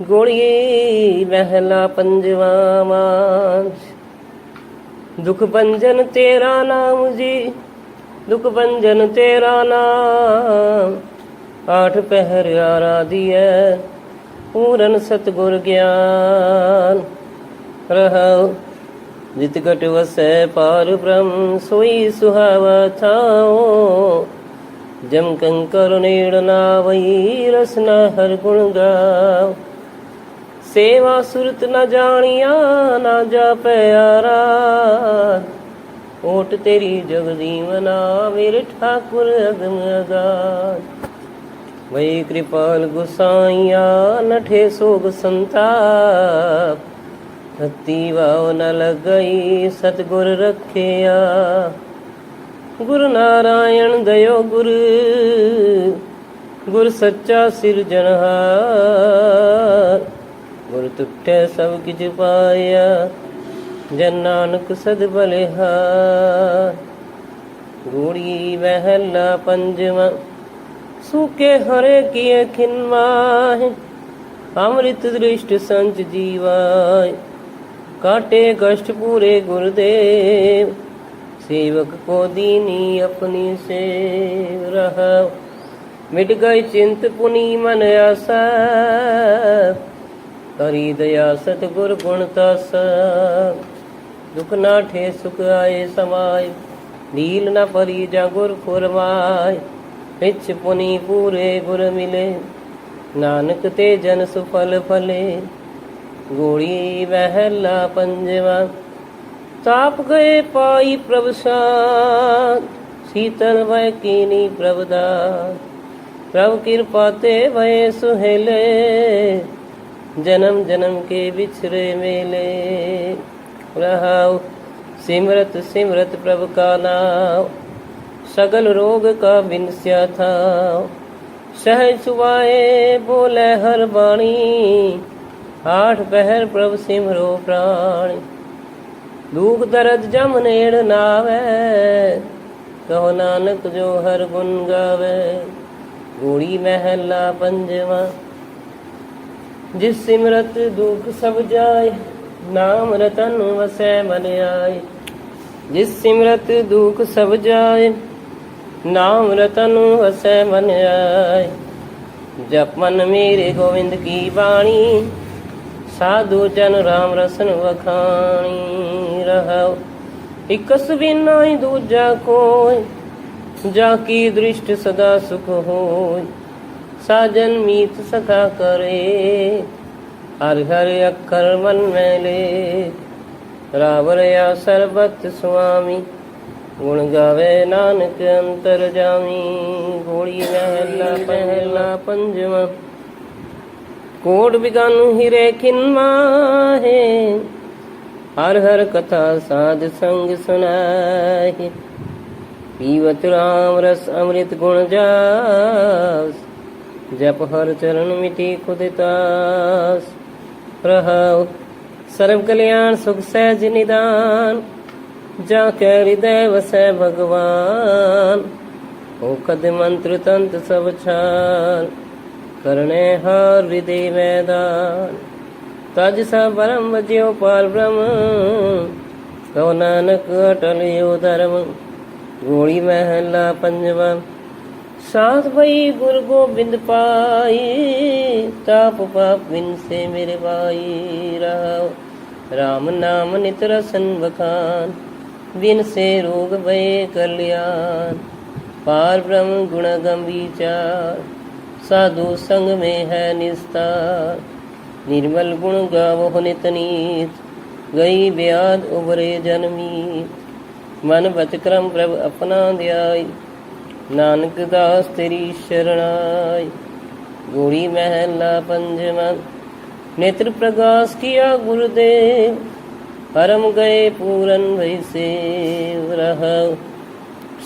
ਗੋੜੀਏ ਮਹਿਲਾ ਪੰਜਵਾ ਮਾਂਝ ਦੁਖ ਭੰਜਨ ਤੇਰਾ ਨਾਮ ਜੀ, ਦੁਖ ਭੰਜਨ ਤੇਰਾ ਨਾਮ। ਆਠ ਪਹਿਰ ਆਰਾਧੀਐ ਪੂਰਨ ਸਤਗੁਰ ਗਿਆਨ। ਰਹਉ, ਜਿਤ ਘਟ ਵਸੈ ਪਾਰ ਬ੍ਰਹਮ, ਸੋਈ ਸੁਹਾਵਾ ਥਾਓ ਜਮ ਕੰਕਰ ਨੇੜ ਨਾਵਈ ਰਸਨਾ ਹਰ ਗੁਣ ਗਾਵ ਸੇਵਾ ਸੁਰਤ ਨਾ ਜਾਣੀਆਂ, ਨਾ ਜਾਪੈ ਆਰਾ। ਓਟ ਤੇਰੀ ਜਗਦੀਵਨਾ ਮੇਰੇ ਠਾਕੁਰ ਅਗਮ ਅਗਾਧ ਵਈ ਕਿਰਪਾਲ ਗੁਸਾਈਆ, ਨਠੇ ਸੋਗ ਸੰਤਾਪ। ਭਗਤੀ ਭਾਵ ਨ ਲਗਈ, ਸਤਗੁਰ ਰਖਿਆ। ਗੁਰ ਨਾਰਾਇਣ ਦਇਓ ਗੁਰ ਗੁਰ ਸੱਚਾ ਸਿਰਜਣਹਾਰ। ਗੁਰ ਤੁਟੈ ਸਭ ਕਿਛ ਪਾਇਆ, ਜਨ ਨਾਨਕ ਸਦ ਬਲਿਹਾਰ ਗੂੜੀ ਮਹਿਲਾ ਪੰਜਵਾ, ਸੂਕੇ ਹਰੇ ਕੀਏ ਖਿਨਮਾਹਿ ਅੰਮ੍ਰਿਤ ਦ੍ਰਿਸ਼ਟ ਸੰਚ ਜੀਵਾਇ ਕਾਟੇ ਕਸ਼ਟ ਪੂਰੇ ਗੁਰਦੇਵ, ਸੇਵਕ ਕੋ ਦੀਨੀ ਆਪਣੀ ਸੇਵ ਰਹਾ। ਮਿਟ ਗਈ ਚਿੰਤ ਪੁਨੀ ਮਨ ਆਸਾ ਕਰੀ ਦਇਆ ਸਤਿਗੁਰ ਗੁਣ ਤਸ। ਦੁਖ ਨਾ ਠੇ ਸੁਖ ਆਏ ਸਮਾਏ, ਨੀਲ ਨਾ ਪਰੀ ਜਾ ਗੁਰ ਫੁਰਮਾਏ ਵਿੱਚ ਪੁਨੀ ਪੂਰੇ ਗੁਰ ਮਿਲੇ, ਨਾਨਕ ਤੇ ਜਨ ਸੁਫਲ ਫਲੇ। ਗੋੜੀ ਵਹਿਲਾ ਪੰਜਵਾ, ਤਾਪ ਗਏ ਪਾਈ ਪ੍ਰਭ ਸਾਥ ਸੀਤਲ ਵੈ ਕੀਨੀ ਪ੍ਰਭ ਦਾ, ਪ੍ਰਭ ਕਿਰਪਾ ਤੇ ਵੈ ਸੁਹੇਲੇ। ਜਨਮ ਜਨਮ ਕੇ ਵਿਛਰੇ ਮੇਲੇ। ਰਹਾਉ, ਸਿਮਰਤ ਸਿਮਰਤ ਪ੍ਰਭ ਕਾ ਨਾਮ ਸਗਲ ਰੋਗ ਕਾ ਬਿਨਸਿਆ ਥਾ ਸਹਿਜ ਸੁਵਾਏ ਬੋਲੇ ਹਰ ਬਾਣੀ। ਆਠ ਪਹਿਰ ਪ੍ਰਭ ਸਿਮਰੋ ਪ੍ਰਾਣੀ। ਦੁਖ ਦਰਦ ਜਮ ਨੇੜ ਨਾਵੇ। ਕਹੋ ਨਾਨਕ ਜੋ ਹਰ ਗੁਣ ਗਾਵੇ। ਗੋੜੀ ਮਹਿਲਾ ਪੰਜਵਾ। ਜਿਸ ਸਿਮਰਤ ਦੁਖ ਸਭ ਜਾਏ, ਨਾਮ ਰਤਨ ਵਸੈ ਮਨ ਆਏ। ਜਿਸ ਸਿਮਰਤ ਦੁਖ ਸਭ ਜਾਏ, ਨਾਮ ਰਤਨ ਵਸੈ ਮਨ ਆਏ। ਜਪ ਮਨ ਮੇਰੇ ਗੋਵਿੰਦ ਕੀ ਬਾਣੀ, ਸਾਧੂ ਜਨ ਰਾਮ ਰਸਨ ਵਖਾਣੀ। ਰਹਾਉ ਇਕਸ ਬਿਨਾ ਹੀ ਦੂਜਾ ਕੋਈ, ਜਾ ਕੀ ਦ੍ਰਿਸ਼ਟ ਸਦਾ ਸੁਖ ਹੋਇ ਸਾਜਨ ਮੀਤ ਸਖਾ ਕਰੇ। ਹਰ ਹਰ ਅੱਖਰ ਮਨ ਮੈਲੇ। ਰਾਵਰਿਆ ਸਰਬਤ ਸੁਆਮੀ। ਗੁਣ ਗਾਵੇ ਨਾਨਕ ਅੰਤਰ ਜਾਮੀ। ਗੋੜੀ ਮਹਿਲਾ ਪਹਿਲਾ ਪੰਜਵਾ। ਕੋਟ ਬਿਗਨ ਹਿਰੇ ਖਿਨ ਹਰ ਹਰ ਕਥਾ ਸਾਧ ਸੰਗ ਸੁਨਾਹੀ ਪੀਵਤ ਰਾਮ ਰਸ ਅੰਮ੍ਰਿਤ ਗੁਣ ਜਾਸ। ਜਪ ਹਰ ਚਰਨ ਮਿਟੀ ਖੁਦ ਤਾਸ ਰਹਾਉ ਸਰਬ ਕਲਿਆਣ ਸੁਖ ਸਹਿਜ ਨਿਦਾਨ, ਜਾ ਕੇ ਹਿਰਦੈ ਵਸੈ ਭਗਵਾਨ। ਓ ਕਦ ਮੰਤਰ ਤੰਤ ਸਭ ਛਾਨ, ਕਰਨੇ ਹਰ ਹਿਰਦੇ ਮੈਦਾਨ। ਤਜ ਸਭ ਬਰਮ ਵਜਿਓ ਪਾਰ ਬ੍ਰਹਮ, ਕਉ ਨਾਨਕ ਅਟਲ ਯੋ ਧਰਮ। ਗੋੜੀ ਮਹਿਲਾ ਪੰਜਵਾ ਸਾਥ ਭਈ ਗੁਰ ਗੋਬਿੰਦ ਪਾਈ ਤਾਪ ਪਾਪ ਵਿਨਸੇ ਮੇਰੇ ਭਾਈ ਰਾਮ ਰਾਮ ਨਾਮ ਨਿਤ ਰਸਨ ਵਖਾਨ ਵਿਨਸੇ ਰੋਗ ਭਏ ਕਲਿਆਣ। ਪਾਰ ਬ੍ਰਹਮ ਗੁਣ ਗੰਭੀਚਾਰ, ਸਾਧੂ ਸੰਗ ਮੇ ਹੈ ਨਿਸਤਾਰ। ਨਿਰਮਲ ਗੁਣ ਗਾਵੋ ਨਿਤ ਨੀਤ, ਗਈ ਬਿਆਦ ਉਬਰੇ ਜਨਮੀ ਮਨ ਬਚਕਰਮ ਪ੍ਰਭ ਆਪਣਾ ਦਿਆਈ। ਨਾਨਕ ਦਾਸ ਤੇਰੀ ਸ਼ਰਣਾਈ। ਗੋੜੀ ਮਹਿਲਾ ਪੰਜਵਾਂ। ਨੇਤਰ ਪ੍ਰਗਾਸ ਕੀਆ ਗੁਰਦੇਵ। ਪਰਮ ਗਏ ਪੂਰਨ ਭਈ ਸੇਵ ਰਹਉ।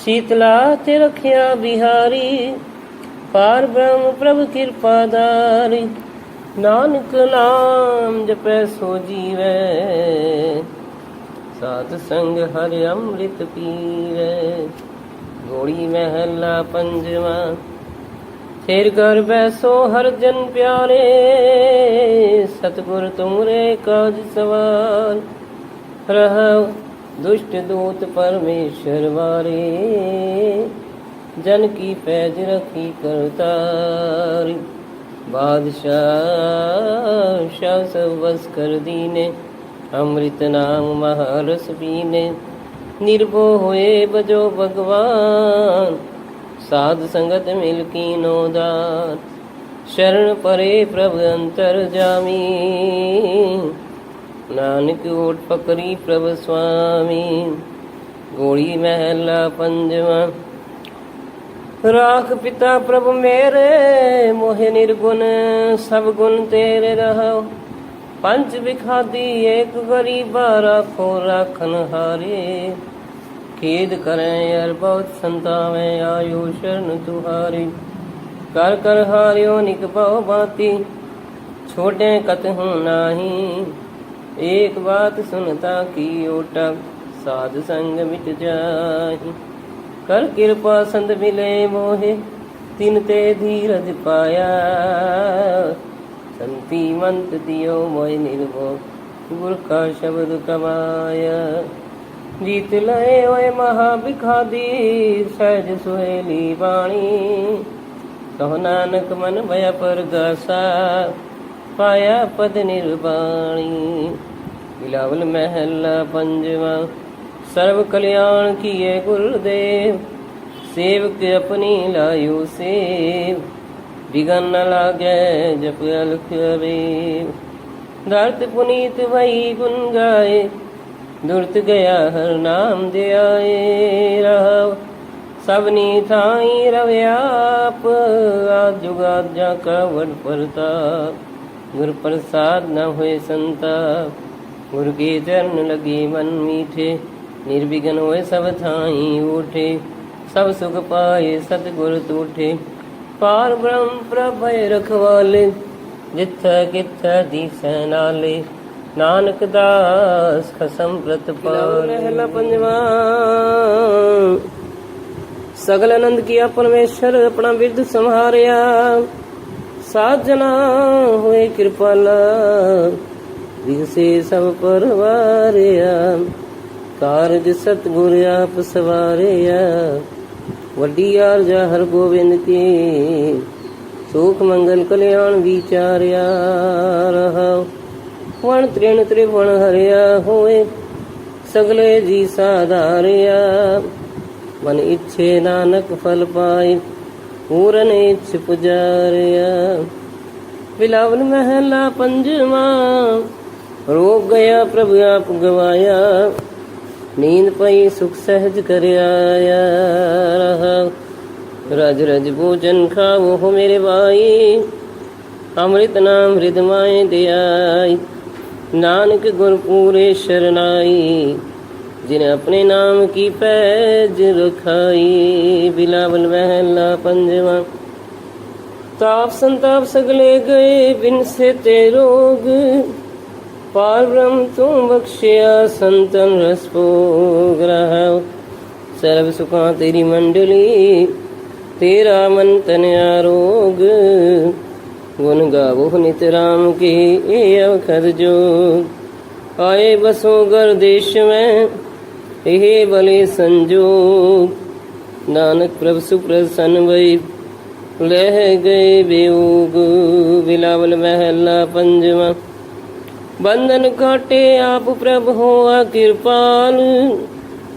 ਸ਼ੀਤਲਾ ਤੇ ਰਖਿਆ ਬਿਹਾਰੀ। ਪਾਰ ਬ੍ਰਹਮ ਪ੍ਰਭ ਕਿਰਪਾਦਾਰੀ ਨਾਨਕ ਨਾਮ ਜਪੈ ਸੋ ਜੀਵੈ। ਸਾਧ ਸੰਗ ਹਰਿ ਅੰਮ੍ਰਿਤ ਪੀਵੈ। ਗੋੜੀ ਮਹਿਲਾ ਪੰਜਵਾ। ਫੇਰ ਕਰ ਬੈਸੋ ਹਰ ਜਨ ਪਿਆਰੇ, ਸਤਗੁਰ ਤੁਮਰੇ ਕਾਜ ਸਵਾਲ ਰਹ ਦੁਸ਼ਟ ਦੂਤ ਪਰਮੇਸ਼ਰ ਵਾਰੀ, ਜਨ ਕੀ ਪੈਜ ਰਖੀ ਕਰਤਾਰ। ਬਾਦਸ਼ਾਹ ਸ਼ਾਹ ਸਭ ਵਸ ਅੰਮ੍ਰਿਤ ਨਾਮ ਮਹਾਰਸ ਪੀਨੇ। ਨਿਰਭਉ ਹੋਏ ਬਜੋ ਭਗਵਾਨ। ਸਾਧ ਸੰਗਤ ਮਿਲ ਕੀਨੋ ਦਾਤ ਸ਼ਰਨ ਪਰੇ ਪ੍ਰਭ ਅੰਤਰ ਜਾਮੀ। ਨਾਨਕ ਓਟ ਪਕਰੀ ਪ੍ਰਭ ਸੁਆਮੀ ਗੋੜੀ ਮਹਿਲਾ ਪੰਜਵਾ। ਰਾਖ ਪਿਤਾ ਪ੍ਰਭ ਮੇਰੇ। ਮੋਹਿ ਨਿਰਗੁਣ ਸਭ ਗੁਣ ਤੇਰੇ ਰਹੋ ਪੰਜ ਵਿਖਾਦੀ ਏਕ ਗਰੀਬਾ ਰਾਖੋ ਰਾਖਨ ਹਾਰੇ। ਖੇਦ ਕਰੈ ਅਰ ਬਹੁਤ ਸੰਤਾਵੇਂ, ਆਇਓ ਸ਼ਰਨ ਤੁਹਾਰੀ। ਕਰ ਕਰ ਹਾਰਿਓ ਨਿਕ ਬਹੁ ਬਾਤੀ ਛੋਟੇ ਕਤ ਹੂੰ ਨਾਹੀ। ਏਕ ਬਾਤ ਸੁਨਤਾ ਕੀ ਓਟਾ, ਸਾਧ ਸੰਗ ਮਿਟ ਜਾਹੀ। ਕਰ ਕਿਰਪਾ ਸੰਦ ਮਿਲੇ ਮੋਹੇ, ਤਿਨ ਤੇ ਧੀਰਜ ਪਾਇਆ। সন্তিমন্তদিয়োময় নির্ভোগ গুরখা শব্দ কমায় જીત લય ઓય મહાભિખાદી સહજ સુહેલી વાણી કહો નાનક મન ભયા પર ગાસા પાયા પદ નિર્વાણી બિલાવલ મહેલા પંજવા સર્વ કલ્યાણ કીએ ગુરુદેવ સેવક અપની લાયો સેવ ਵਿਗਨ ਨ ਲਾਗੇ ਜਪਿਆ ਲਖਵੇ ਦਰਤ ਪੁਨੀਤ ਵਈ ਗੁਣ ਗਾਏ, ਦੁਰਤ ਗਿਆ ਹਰ ਨਾਮ ਦਿਆਏ। ਰਹਾਵ ਸਭਨੀ ਥਾਈ ਰਵਿਆਪ ਆਦ ਜੁਗਾਦ ਜਾ ਕਾ ਵਡ ਪਰਤਾ ਗੁਰ ਪ੍ਰਸਾਦ ਨ ਹੋਏ ਸੰਤਾ ਗੁਰ ਕੀ ਚਰਨ ਲਗੀ ਮਨ ਮੀਠੇ। ਨਿਰਵਿਗਨ ਹੋਏ ਸਭ ਥਾਈ ਉਠੇ ਸਭ ਸੁਖ ਪਾਏ ਸਤਗੁਰ ਤੂਠੇ। ਪਾਰ ਬ੍ਰਹਮ ਪ੍ਰਭੈ ਰਖਵਾਲੇ, ਜਿੱਥੈ ਕਿਥੈ ਦੀਸੈ ਨਾਲੇ ਨਾਨਕ ਦਾਸ ਖਸਮ ਪ੍ਰਤ ਪਾਰ ਰਹਿਲਾ ਪੰਜਵਾ। ਸਗਲ ਆਨੰਦ ਕੀਆ ਪਰਮੇਸ਼ਰ, ਆਪਣਾ ਵਿਰਧ ਸੰਹਾਰਿਆ। ਸਾਜਣਾ ਹੋਏ ਕਿਰਪਾਲਾ ਵਿਸੇ ਸਭ ਪਰਵਾਰਿਆ। ਕਾਰਜ ਸਤਗੁਰ ਆਪ ਸਵਾਰਿਆ। ਵੱਡੀ ਆਰਜਾ ਹਰ ਗੋਬਿੰਦ ਕੀ। ਸੁਖ ਮੰਗਲ ਕਲਿਆਣ ਵਿਚਾਰਿਆ ਰਹਾ ਵਣ ਤ੍ਰਿਣ ਤ੍ਰਿਵਣ ਹਰਿਆ ਹੋਏ। ਸਗਲੇ ਜੀ ਸਾਧਾਰਿਆ। ਮਨ ਇੱਛੇ ਨਾਨਕ ਫਲ ਪਾਏ। ਪੂਰਨ ਇੱਛ ਪੁਜਾਰਿਆ। ਬਿਲਾਵਨ ਮਹਿਲਾ ਪੰਜਵਾ। ਰੋਗ ਗਿਆ ਪ੍ਰਭ ਆਪ ਗਵਾਇਆ। ਨੀਂਦ ਪਈ, ਸੁਖ ਸਹਿਜ ਕਰਿਆ ਰਹਾ। ਰਜ ਰਜ ਭੋਜਨ ਖਾਵੋ ਹੋ ਮੇਰੇ ਭਾਈ ਅੰਮ੍ਰਿਤ ਨਾਮ ਹਿਰਦਮਾਏ ਦਿਆਈ। ਨਾਨਕ ਗੁਰ ਪੂਰੇ ਸ਼ਰਨਾਈ ਜਿਨ ਆਪਣੇ ਨਾਮ ਕੀ ਪੈਜ ਰਖਾਈ। ਬਿਲਾਵਲ ਮਹਿਲਾ ਪੰਜਵਾ। ਤਾਪ ਸੰਤਾਪ ਸਗਲੇ ਗਏ, ਬਿਨ ਸੇ ਤੇ ਰੋਗ। ਪਾਰ ਬ੍ਰਹਮ ਤੂੰ ਬਖਸ਼ਿਆ ਸੰਤਨ ਰਸਪੋ ਭੋਗ ਸਰਬ ਸੁਖਾਂ ਤੇਰੀ ਮੰਡਲੀ ਤੇਰਾ ਮਨ ਤਨ ਆਰੋਗ ਗੁਣ ਗਾਵੋ ਨਿਤ ਰਾਮ ਕੀ ਇਹ ਅਵਖਰ ਜੋਗ ਆਏ ਬਸੋ ਗਰ ਦੇਸ਼ ਮੈਂ ਇਹ ਬਲੇ ਸੰਜੋਗ ਨਾਨਕ ਪ੍ਰਭ ਸੁਪ੍ਰਸੰਨ ਵਈ ਲਹਿ ਗਏ ਬਿਯੋਗ ਬਿਲਾਵਲ ਮਹਿਲਾ ਪੰਜਵਾ ਬੰਧਨ ਕਾਟੇ ਆਪ ਪ੍ਰਭ ਹੋਆ ਕਿਰਪਾਲ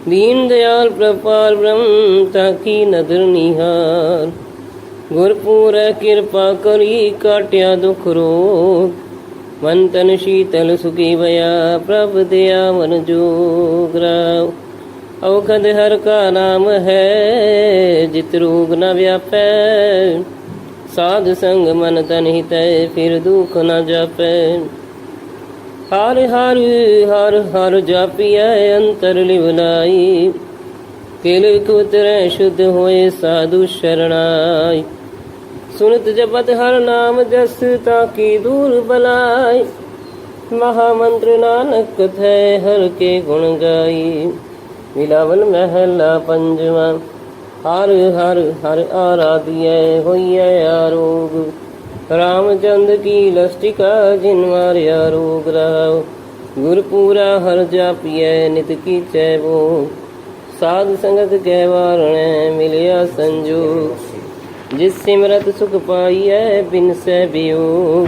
ਦੀਨ ਦਿਆਲ ਪ੍ਰਪਾਲ ਬ੍ਰਹਮ, ਤਾਂ ਕੀ ਨਦਰ ਨਿਹਾਰ। ਗੁਰਪੂਰੈ ਕਿਰਪਾ ਕਰੀ ਕਾਟਿਆ ਦੁਖ ਰੋਗ। ਮਨ ਤਨ ਸ਼ੀਤਲ ਸੁਖੀ ਭਇਆ ਪ੍ਰਭ ਦਿਆ ਮਨ ਜੋਗ ਰਾਵ ਔਖਦ ਹਰ ਕਾ ਨਾਮ ਹੈ, ਜਿਤ ਰੋਗ ਨ ਵਿਆਪੈ। ਸਾਧ ਸੰਗ ਮਨ ਤਨ ਹਿਤੈ, ਫਿਰ ਦੁਖ ਨ ਜਾਪੈ। ਹਰ ਹਰ ਹਰ ਹਰ ਜਾਪੀਐ ਅੰਤਰ ਲਿਵਲਾਈ ਕਿਲ ਕੁਤਰੈ ਸ਼ੁੱਧ ਹੋਏ ਸਾਧੂ ਸ਼ਰਣਾਈ। ਸੁਨਤ ਜਪਤ ਹਰ ਨਾਮ ਜਸ ਤਾ ਕੀ ਦੂਰ ਬਲਾਈ। ਮਹਾ ਮੰਤਰ ਨਾਨਕ ਕਥੈ ਹਰ ਕੇ ਗੁਣ ਗਾਈ। ਮਿਲਾਵਨ ਮਹਿਲਾ ਪੰਜਵਾ, ਹਰ ਹਰ ਹਰ ਆਰਾਧਿਐ ਹੋਈਐ ਆਰੋਗ। ਰਾਮਚੰਦ ਕੀ ਲਸਟਿਕਾ ਜਿਨ ਮਾਰਿਆ ਰੋਗ ਰਾਵ ਗੁਰਪੂਰਾ ਹਰ ਜਾਪੀਐ ਨਿਤ ਕੀ ਚੈਵੋ ਸਾਧ ਸੰਗਤ ਕਹਿ ਵਾਰਣੈ ਮਿਲਿਆ ਸੰਜੋਗ ਜਿਸ ਸਿਮਰਤ ਸੁਖ ਪਾਈਐ ਬਿਨ ਸਹਿ ਬਿਯੋ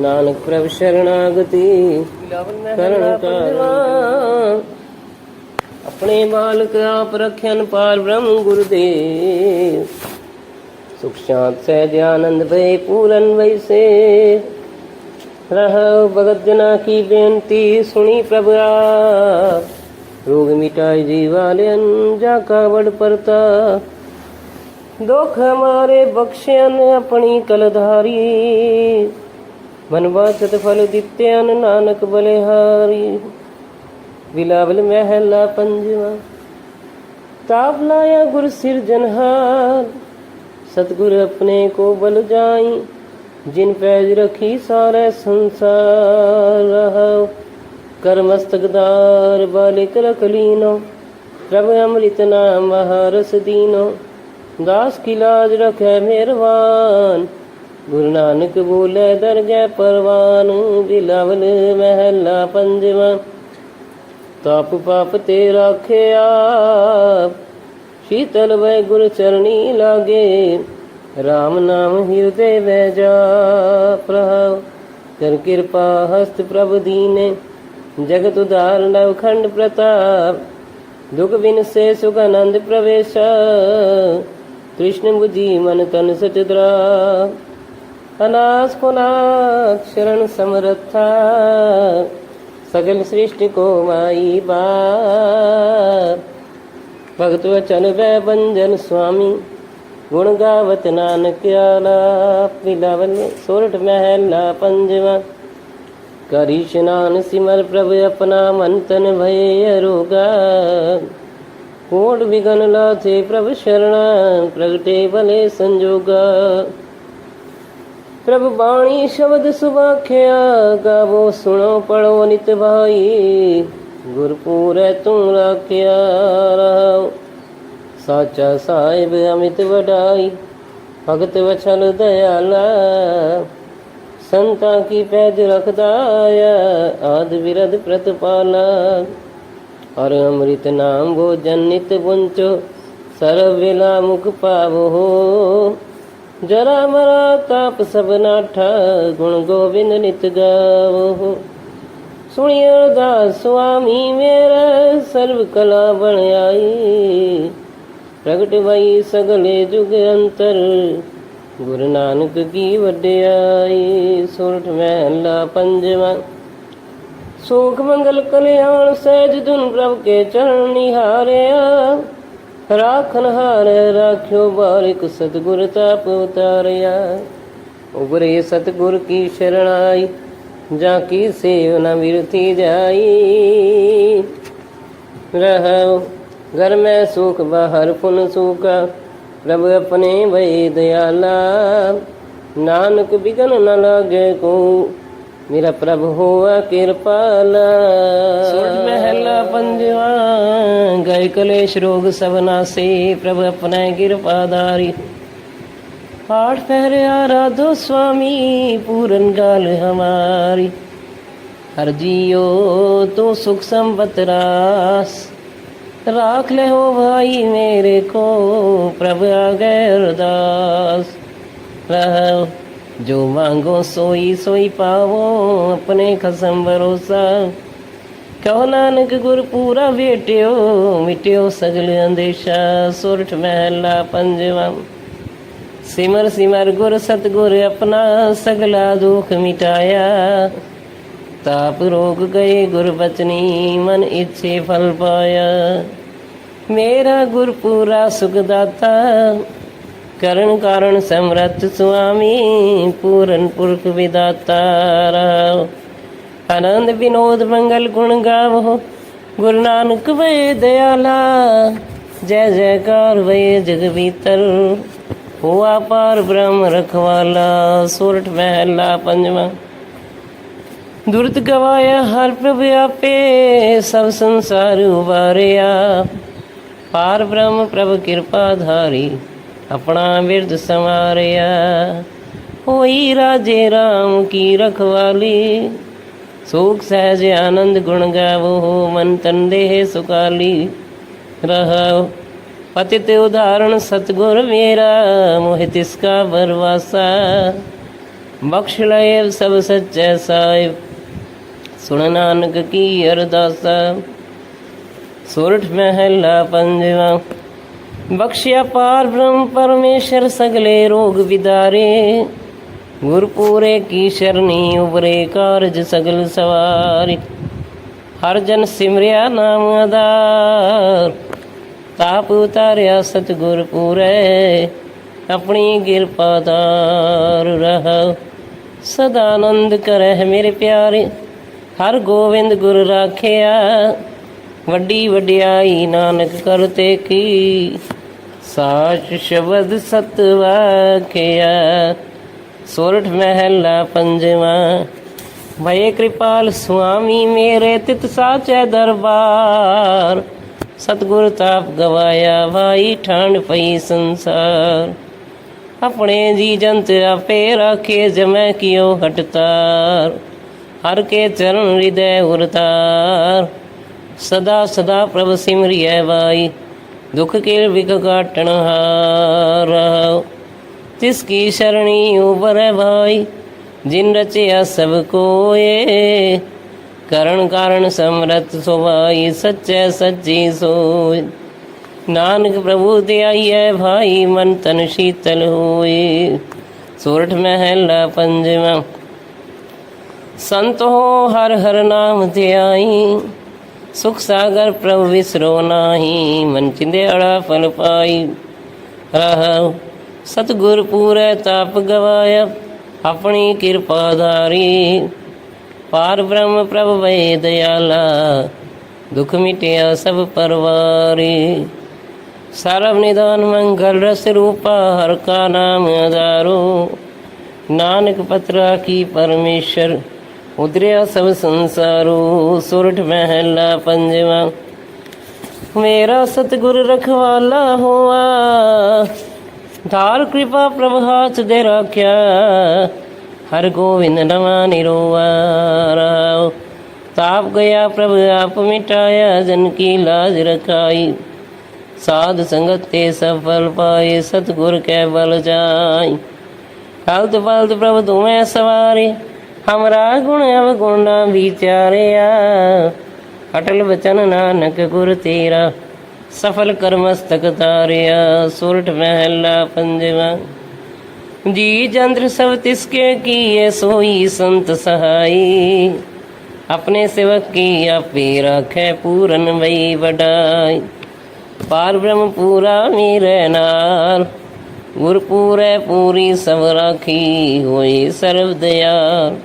ਨਾਨਕ ਪ੍ਰਭ ਸ਼ਰਣਾਗਤੀ ਕਰਨ ਕਾਰਨ ਆਪਣੇ ਮਾਲਕ ਆਪ ਰਖਿਆਨ ਪਾਰ ਬ੍ਰਹਮ ਗੁਰਦੇਵ। ਸੁਖ ਸ਼ਾਂਤ ਸਹਿਜ ਆਨੰਦ ਭਏ ਪੂਰਨ ਵੈਸੇ। ਰਹ ਭਗਤ ਜਨਾ ਕੀ ਬੇਨਤੀ ਸੁਣੀ ਪ੍ਰਭ ਆਪ। ਰੋਗ ਮਿਟਾਈ ਜੀਵਾਲਿਅਨ ਜਾ ਕਾ ਵਡ ਪਰਤਾ। ਦੁਖ ਹਮਾਰੇ ਬਖਸ਼ਿਆਨ ਆਪਣੀ ਕਲਧਾਰੀ। ਮਨ ਵਾਚਤ ਫਲ ਦਿੱਤਿਆਨ ਨਾਨਕ ਬਲਿਹਾਰੀ। ਬਿਲਾਵਲ ਮਹਿਲਾ ਪੰਜਵਾ। ਤਾਪ ਲਾਇਆ ਗੁਰ ਸਿਰਜਨਹਾਰ ਸਤਗੁਰ ਆਪਣੇ ਕੋ ਬਲ ਜਾਈ, ਜਿਨ ਪੈਜ ਰਖੀ ਸਾਰੇ ਸੰਸਾਰ ਰਹਾਉ ਕਰ ਬਾਲਿਕ ਰਖ ਲੀਨੋ, ਪ੍ਰਭ ਅੰਮ੍ਰਿਤ ਨਾਮ ਮਹਾਰਸ ਦੀਨੋ। ਦਾਸ ਕੀ ਲਾਜ ਰਖੈ ਮਿਹਰਵਾਨ ਗੁਰੂ ਨਾਨਕ ਬੋਲੇ ਦਰਗਹਿ ਪਰਵਾਨ, ਬਿਲਾਵਲ ਮਹਿਲਾ ਪੰਜਵਾ। ਤਾਪ ਪਾਪ ਤੇ ਰਾਖਿਆ ਸ਼ੀਤਲ ਵੈ ਗੁਰ ਚਰਣੀ ਲਾਗੇ। RAM ਨਾਮ ਹਿਰਦੇ ਵੈ ਜਾਪ ਰਹਾਉ ਕਰ ਕਿਰਪਾ ਹਸਤ ਪ੍ਰਭ ਦੀਨੇ। ਜਗਤ ਉਦਾਰ ਨਵ ਖੰਡ ਪ੍ਰਤਾਪ। ਦੁਖ ਬਿਨ ਸੇ ਸੁਖ ਆਨੰਦ ਪ੍ਰਵੇਸ਼। ਕ੍ਰਿਸ਼ਨ ਬੁਝੀ ਮਨ ਤਨ ਸਚ ਅਨਾਸ ਕੋਨਾਕ ਸ਼ਰਨ ਸਮਰਥਾ। ਸਗਲ ਸ੍ਰਿਸ਼ਟ ਕੋ ਮਾਈ ਬਾ ਭਗਤ ਵਚਨ ਵੈ ਬੰਜਨ ਸੁਆਮੀ, ਗੁਣ ਗਾਵਤ ਨਾਨਕ ਆਲਾਪ ਵਿਲਾਵਲ ਸੋਰਠ ਮਹਿਲਾ ਪੰਜਵਾ। ਕਰੀ ਇਸ਼ਨਾਨ ਸਿਮਰ ਪ੍ਰਭ ਆਪਣਾ ਮਨ ਤਨ ਭਏ ਅਰੋਗਾ। ਕੋਟ ਵਿਗਨ ਲਾਥੇ ਪ੍ਰਭ ਸ਼ਰਣਾ, ਪ੍ਰਗਟੇ ਭਲੇ ਸੰਜੋਗਾ। ਪ੍ਰਭ ਬਾਣੀ ਸ਼ਬਦ ਸੁਭਾਖਿਆ ਗਾਵੋ ਸੁਣੋ ਪੜੋ ਨਿਤ ਭਾਈ ਗੁਰਪੂਰੈ ਤੂੰ ਰਾਖਿਆ ਰਹਾਉ। ਸਾਚਾ ਸਾਹਿਬ ਅਮਿਤ ਵਡਾਈ, ਭਗਤ ਵਛਲ ਦਇਆਲਾ। ਸੰਤਾਂ ਕੀ ਪੈਜ ਰਖਦਾ ਆਦ ਵਿਰਧ ਪ੍ਰਤਪਾਲਾ। ਹਰ ਅੰਮ੍ਰਿਤ ਨਾਮ ਭੋਜਨ ਨਿਤ ਪੁੰਚੋ ਸਰਬ ਵੇਲਾ ਮੁਖ ਪਾਵੋ ਜਰਾ ਮਰਾ ਤਾਪ ਸਭ ਨਾਠਾ ਗੁਣ ਗੋਬਿੰਦ ਨਿਤ ਗਾਵੋ। ਸੁਣੀ ਅਰਦਾਸ ਸੁਆਮੀ ਮੇਰਾ ਸਰਬ ਕਲਾ ਬਣ ਆਈ। ਪ੍ਰਗਟ ਵਈ ਸਗਲੇ ਜੁਗ ਅੰਤਰ, ਗੁਰੂ ਨਾਨਕ ਕੀ ਵਡਿਆਈ। ਸੁਰਠ ਮਹਿਲਾ ਪੰਜਵਾ, ਸੋਖ ਮੰਗਲ ਕਲਿਆਣ ਸਹਿਜ ਦੁਨ ਪ੍ਰਭ ਕੇ ਚਰਨ ਨਿਹਾਰਿਆ। ਰਾਖਨ ਹਾਰ ਰਾਖਿਓ ਬਾਰਿਕ ਸਤਗੁਰ ਤਾਪ ਉਤਾਰਿਆ। ਉਬਰੇ ਸਤਗੁਰ ਕੀ ਸ਼ਰਣਾਈ ਜਾ ਕੀ ਸੇਵ ਨ ਵਿਰਤੀ ਜਾਈ। ਰਹੋ ਘਰ ਮੈਂ ਸੁਖ, ਬਾਹਰ ਪੁਨ ਸੁਖਾ। ਪ੍ਰਭ ਆਪਣੇ ਵੈ ਦਿਆਲਾ, ਨਾਨਕ ਬਿਗਨ ਨ ਲਾਗੇ ਕੋ। ਮੇਰਾ ਪ੍ਰਭ ਹੋਆ ਕਿਰਪਾਲਾ। ਸੁਣ ਮਹਿਲਾ ਪੰਜਵਾ, ਗਏ ਕਲੇਸ਼ ਰੋਗ ਸਭ ਨਾਸੇ। ਪ੍ਰਭ ਆਪਣੇ ਕਿਰਪਾਦਾਰੀ। ਪਾਠ ਪਹਿਰਿਆ ਰਾਧੋ ਸੁਆਮੀ, ਪੂਰਨ ਗਾਲ ਹਮਾਰੀ। ਹਰ ਜੀਓ ਤੂੰ ਸੁਖ ਸੰਬਤ ਰਾਸ। ਰਾਖ ਲੈ ਹੋ ਭਾਈ ਮੇਰੇ ਕੋ, ਪ੍ਰਭ ਆ ਗਏ ਅਰਦਾਸ। ਰਹੋ ਜੋ ਮੰਗੋ ਸੋਈ ਸੋਈ ਪਾਵੋ, ਆਪਣੇ ਖਸਮ ਭਰੋਸਾ। ਕਹੋ ਨਾਨਕ ਗੁਰ ਪੂਰਾ ਵੇਟਿਓ, ਮਿਟਿਓ ਸਗਲ ਅੰਦੇਸ਼ਾ। ਸੁਰਠ ਮਹਿਲਾ ਪੰਜਵਾਂ। ਸਿਮਰ ਸਿਮਰ ਗੁਰ ਸਤਗੁਰ ਆਪਣਾ ਸਗਲਾ ਦੁਖ ਮਿਟਾਇਆ। ਤਾਪ ਰੋਗ ਗਏ ਗੁਰ ਬਚਨੀ, ਮਨ ਇੱਛੇ ਫਲ ਪਾਇਆ। ਮੇਰਾ ਗੁਰ ਪੂਰਾ ਸੁਖ ਦਾਤਾ ਕਰਨ ਕਾਰਨ ਸਮਰੱਥ ਸੁਆਮੀ, ਪੂਰਨ ਪੁਰਖ ਵਿਦਾਤਾ ਰਹਾਉ ਆਨੰਦ ਵਿਨੋਦ ਮੰਗਲ ਗੁਣ ਗਾਵੋ, ਗੁਰੂ ਨਾਨਕ ਵੇ ਦਿਆਲਾ। ਜੈ ਜੈਕਾਰ ਵੇ ਜਗਬੀਤਲ ਹੋਆ ਪਾਰ ਬ੍ਰਹਮ ਰਖਵਾਲਾ ਸੁਰਠ ਮਹਿਲਾ ਪੰਜਵਾ। ਦੁਰਤ ਗਵਾਇਆ ਹਰ ਪ੍ਰਭ ਆਪੇ, ਸਭ ਸੰਸਾਰ ਉਬਾਰਿਆ। ਪਾਰ ਬ੍ਰਹਮ ਪ੍ਰਭ ਕਿਰਪਾ ਧਾਰੀ, ਆਪਣਾ ਬਿਰਦ ਸਮਾਰਿਆ ਹੋਈ ਰਾਜੇ RAM ਕੀ ਰਖਵਾਲੀ, ਸੁਖ ਸਹਿਜ ਆਨੰਦ ਗੁਣ ਗਾਵੋ, ਮਨ ਤਨ ਦੇਹ ਸੁਕਾਲੀ। ਰਹਾਉ ਪਤਿਤ ਉਦਾਹਰਣ ਸਤਗੁਰ ਮੇਰਾ, ਮੋਹਿ ਤਿਸ ਕਾ ਵਰਵਾਸਾ। ਬਖਸ਼ ਲਏ ਸਭ ਸੱਚੇ ਸਾਹਿਬ, ਸੁਣ ਨਾਨਕ ਕੀ ਅਰਦਾਸਾ। ਸੁਰਠ ਮਹਿਲਾ ਪੰਜਵਾ, ਬਖਸ਼ਿਆ ਪਾਰ ਬ੍ਰਹਮ ਪਰਮੇਸ਼ਰ ਸਗਲੇ ਰੋਗ ਵਿਦਾਰੇ। ਗੁਰਪੂਰੇ ਕੀ ਸ਼ਰਨੀ ਉਬਰੇ ਕਾਰਜ ਸਗਲ ਸਵਾਰੀ। ਹਰ ਜਨ ਸਿਮਰਿਆ ਨਾਮ ਆਧਾਰ ਤਾਪ ਉਤਾਰਿਆ ਸਤਿਗੁਰ ਪੂਰੇ। ਆਪਣੀ ਕਿਰਪਾ ਦਾਰ ਰਹਾ। ਸਦਾ ਆਨੰਦ ਕਰਹਿ ਮੇਰੇ ਪਿਆਰੇ। ਹਰ ਗੋਬਿੰਦ ਗੁਰ ਰਾਖਿਆ। ਵੱਡੀ ਵਡਿਆਈ ਨਾਨਕ ਕਰਤੇ ਕੀ ਸਾਚ ਸ਼ਬਦ ਸਤ ਵਾਖਿਆ। ਸੋਰਠ ਮਹਿਲਾ ਪੰਜਵਾ। ਭਏ ਕਿਰਪਾਲ ਸੁਆਮੀ ਮੇਰੇ, ਤਿਤ ਸਾਚੈ ਦਰਬਾਰ। ਸਤਗੁਰ ਤਾਪ ਗਵਾਇਆ ਵਾਈ ਠਾਂਡ ਪਈ ਸੰਸਾਰ। ਆਪਣੇ ਜੀ ਜੰਤ ਆਪੇ ਰਾਖੇ, ਜਮੈ ਕਿਉ ਹਟਤਾਰ? ਹਰ ਕੇ ਚਰਨ ਹਿਰਦੈ ਉਰਤਾਰ। ਸਦਾ ਸਦਾ ਪ੍ਰਭ ਸਿਮਰਿਐ ਵਾਈ ਦੁਖ ਕੇ ਵਿਗ ਕਾਟਣ ਹਾਰ। ਤਿਸ ਕੀ ਸ਼ਰਣੀ ਉਬਰੈ ਭਾਈ ਜਿਨ ਰਚਿਆ ਸਭ ਕੋਏ ਕਰਨ ਕਾਰਨ ਸਮਰਤ ਸੁਭਾਈ, ਸੱਚੈ ਸੱਚੀ ਸੋਇ ਨਾਨਕ ਪ੍ਰਭੂ ਤੇ ਆਈਐ ਭਾਈ ਮਨ ਤਨ ਸ਼ੀਤਲ ਹੋਏ ਸੋਰਠ ਮਹਿਲਾ ਪੰਜਵਾ। ਸੰਤ ਹੋ ਹਰ ਹਰ ਨਾਮ ਧਿਆਈ। ਸੁਖ ਸਾਗਰ ਪ੍ਰਭ ਵਿਸਰੋ ਨਾਹੀ। ਮਨ ਚਿੰਦਿਆੜਾ ਫਲ ਪਾਈ। ਰਹਾਉ ਸਤਿਗੁਰ ਪੂਰੇ ਤਾਪ ਗਵਾਇਆ। ਆਪਣੀ ਕਿਰਪਾ ਧਾਰੀ। ਪਾਰ ਬ੍ਰਹਮ ਪ੍ਰਭ ਵੇ ਦਇਆਲਾ, ਦੁਖ ਮਿਟਿਆ ਸਭ ਪਰਵਾਰੀ। ਸਰਬ ਨਿਦਾਨ ਮੰਗਲ ਰਸ ਰੂਪਾ, ਹਰ ਕਾ ਨਾਮ ਆਧਾਰੋ ਨਾਨਕ ਪਤਰਾ ਕੀ ਪਰਮੇਸ਼ਰ, ਉਦਰਿਆ ਸਭ ਸੰਸਾਰੋ। ਸੁਰਠ ਮਹਿਲਾ ਪੰਜਵਾ, ਮੇਰਾ ਸਤਿਗੁਰ ਰਖਵਾਲਾ ਹੋਆ। ਧਾਰ ਕਿਰਪਾ ਪ੍ਰਭ ਹਾਥ ਦੇ ਰੱਖਿਆ ਹਰ ਗੋਵਿੰਦ ਨਵਾ ਨਿਰੋਆ ਰਾਉ ਤਾਪ ਗਿਆ ਪ੍ਰਭ, ਆਪ ਮਿਟਾਇਆ, ਜਨ ਕੀ ਲਾਜ ਰਖਾਈ। ਸਾਧ ਸੰਗਤ ਤੇ ਸਫਲ ਪਾਏ, ਸਤਿਗੁਰ ਕੈ ਬਲ ਜਾਈ। ਹਲਤ ਬਲਤ ਪ੍ਰਭ ਤੁਮੈ ਸਵਾਰੇ, ਹਮਰਾ ਗੁਣ ਅਵ ਗੁਣਾ ਵਿਚਾਰਿਆ ਅਟਲ ਬਚਨ ਨਾਨਕ ਗੁਰ ਤੇਰਾ, ਸਫਲ ਕਰਮਸਤਕ ਤਾਰਿਆ। ਸੁਰਠ ਮਹਿਲਾ ਪੰਜਵਾ। ਜੀ ਜੰਦਰ ਸਭ ਤਿਸਕੇ ਕੀਏ, ਸੋਈ ਸੰਤ ਸਹਾਈ। ਆਪਣੇ ਸੇਵਕ ਕੀ ਆਪੇ ਰਾਖੈ ਪੂਰਨ ਵਈ ਵਡਾਈ। ਪਾਰ ਬ੍ਰਹਮ ਪੂਰਾ ਮੇਰੇ ਨਾਲ, ਗੁਰ ਪੂਰੇ ਪੂਰੀ ਸਭ ਰਾਖੀ ਹੋਈ ਸਰਬ ਦਿਆਲ।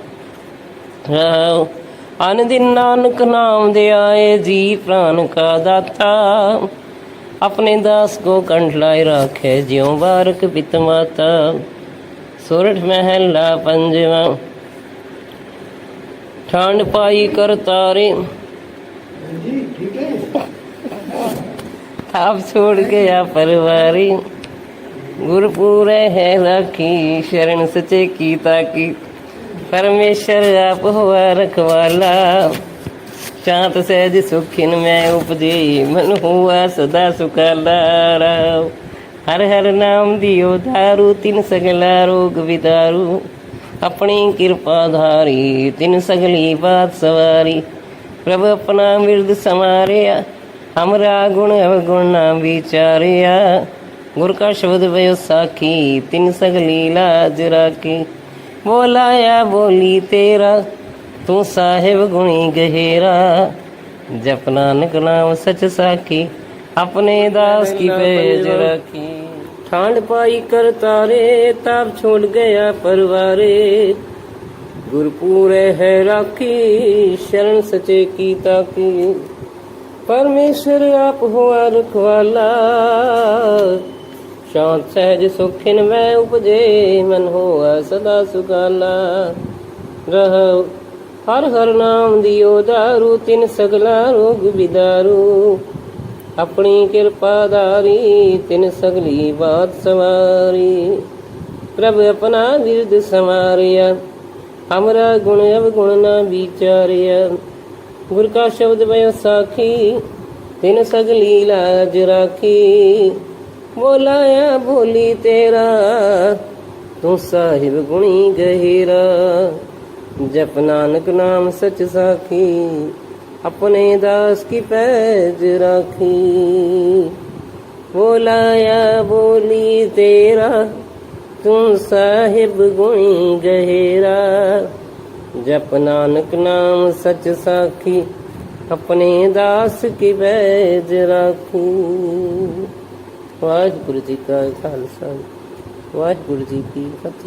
ਰਾਉ ਅਨ ਦਿਨ ਨਾਨਕ ਨਾਮ ਦੇ ਆਏ ਜੀ ਪ੍ਰਾਨ ਕਾ ਦਾਤਾ। ਆਪਣੇ ਦਾਸ ਕੋ ਕੰਠ ਲਾਇ ਰਾਖੇ ਜਿਉ ਬਾਰਕ ਪਿਤ ਮਾਤਾ। ਸੁਰਠ ਮਹਿਲਾ ਪੰਜਵਾ ਠੰਡ ਪਾਈ ਕਰ ਤਾਰੇ ਆਪ ਛੋੜ ਗਿਆ ਪਰਵਾਰੀ ਗੁਰਪੂਰੇ ਹੈ ਰਾਖੀ ਸ਼ਰਨ ਸਚੇ ਕੀਤਾ ਕੀ ਪਰਮੇਸ਼ਰ ਆਪ ਹੋਆ ਰਖਵਾਲਾ ਸ਼ਾਂਤ ਸਹਿਜ ਸੁਖਿਨ ਮੈਂ ਉਪਜੇ ਮਨ ਹੁਆ ਸਦਾ ਸੁਖਾਲਾ ਰਾਉ ਹਰ ਹਰ ਨਾਮ ਦਿਓ ਧਾਰੂ ਤਿਨ ਸਗਲਾ ਰੋਗ ਵਿਦਾਰੂ। ਆਪਣੀ ਕਿਰਪਾ ਧਾਰੀ, ਤਿਨ ਸਗਲੀ ਬਾਤ ਸਵਾਰੀ। ਪ੍ਰਭ ਆਪਣਾ ਮਿਰਦ ਸਮਾਰਿਆ ਹਮਰਾ ਗੁਣ ਅਵਗੁਣ ਨਾ ਵਿਚਾਰਿਆ। ਗੁਰ ਕਾ ਸ਼ਬਦ ਵਯ ਸਾਖੀ, ਤਿਨ ਸਗਲੀ ਲਾਜ ਰਾਖੀ। ਬੋਲਾਇਆ ਬੋਲੀ ਤੇਰਾ, ਤੂੰ ਸਾਹਿਬ ਗੁਣੀ ਗਹਿਰਾ। ਜਪ ਨਾਨਕ ਨਾਮ ਸਚ ਸਾਖੀ। ਆਪਣੇ ਦਾਸ ਕੀ ਭੇਜ ਰੱਖੀ? ਠਾਂਡ ਪਾਈ ਕਰ ਤਾਪ ਛੋੜ ਗਿਆ ਪਰਵਾਰੇ। ਗੁਰਪੂਰੇ ਹੈ ਰਾਖੀ, ਸ਼ਰਨ ਸਚੇ ਕੀਤਾ ਕੀ ਪਰਮੇਸ਼ਰ ਆਪ ਹੋਆ ਰਖਵਾਲਾ। ਸ਼ਾਂਤ ਸਹਿਜ ਸੁਖਿਨ ਮੈਂ ਉਪਜੇ, ਮਨ ਹੋਆ ਸਦਾ ਸੁਖਾਲਾ ਰਹੁ, ਹਰ ਹਰ ਨਾਮ ਦਿਓ ਦਾਰੂ, ਤਿਨ ਸਗਲਾ ਰੋਗ ਵਿਦਾਰੂ। ਆਪਣੀ ਕਿਰਪਾ ਧਾਰੀ, ਤਿਨ ਸਗਲੀ ਬਾਤ ਸਵਾਰੀ। ਪ੍ਰਭ ਆਪਣਾ ਬਿਰਦ ਸਮਾਰਿਆ ਹਮਰਾ ਗੁਣ ਅਵਗੁਣ ਨਾ ਵਿਚਾਰਿਆ। ਗੁਰ ਕਾ ਸ਼ਬਦ ਬਇ ਸਾਖੀ, ਤਿਨ ਸਗਲੀ ਲਾਜ ਰਾਖੀ। ਬੋਲਾਇਆ, ਬੋਲੀ ਤੇਰਾ, ਤੂੰ ਸਾਹਿਬ ਗੁਣੀ ਗਹਿਰਾ। ਜਪ ਨਾਨਕ ਨਾਮ ਸਚ ਸਾਖੀ। ਆਪਣੇ ਦਾਸ ਕੀ ਪੈਜ ਰਾਖੀ? ਬੋਲਾਇਆ ਬੋਲੀ ਤੇਰਾ, ਤੂੰ ਸਾਹਿਬ ਗੁਣੀ ਗਹਿਰਾ। ਜਪ ਨਾਨਕ ਨਾਮ ਸਚ ਸਾਖੀ, ਆਪਣੇ ਦਾਸ ਕੀ ਬੈਜ ਰਾਖੀ। ਵਾਹਿਗੁਰੂ ਜੀ ਕਾ ਖਾਲਸਾ, ਵਾਹਿਗੁਰੂ ਜੀ ਕੀ ਫਤਿਹ।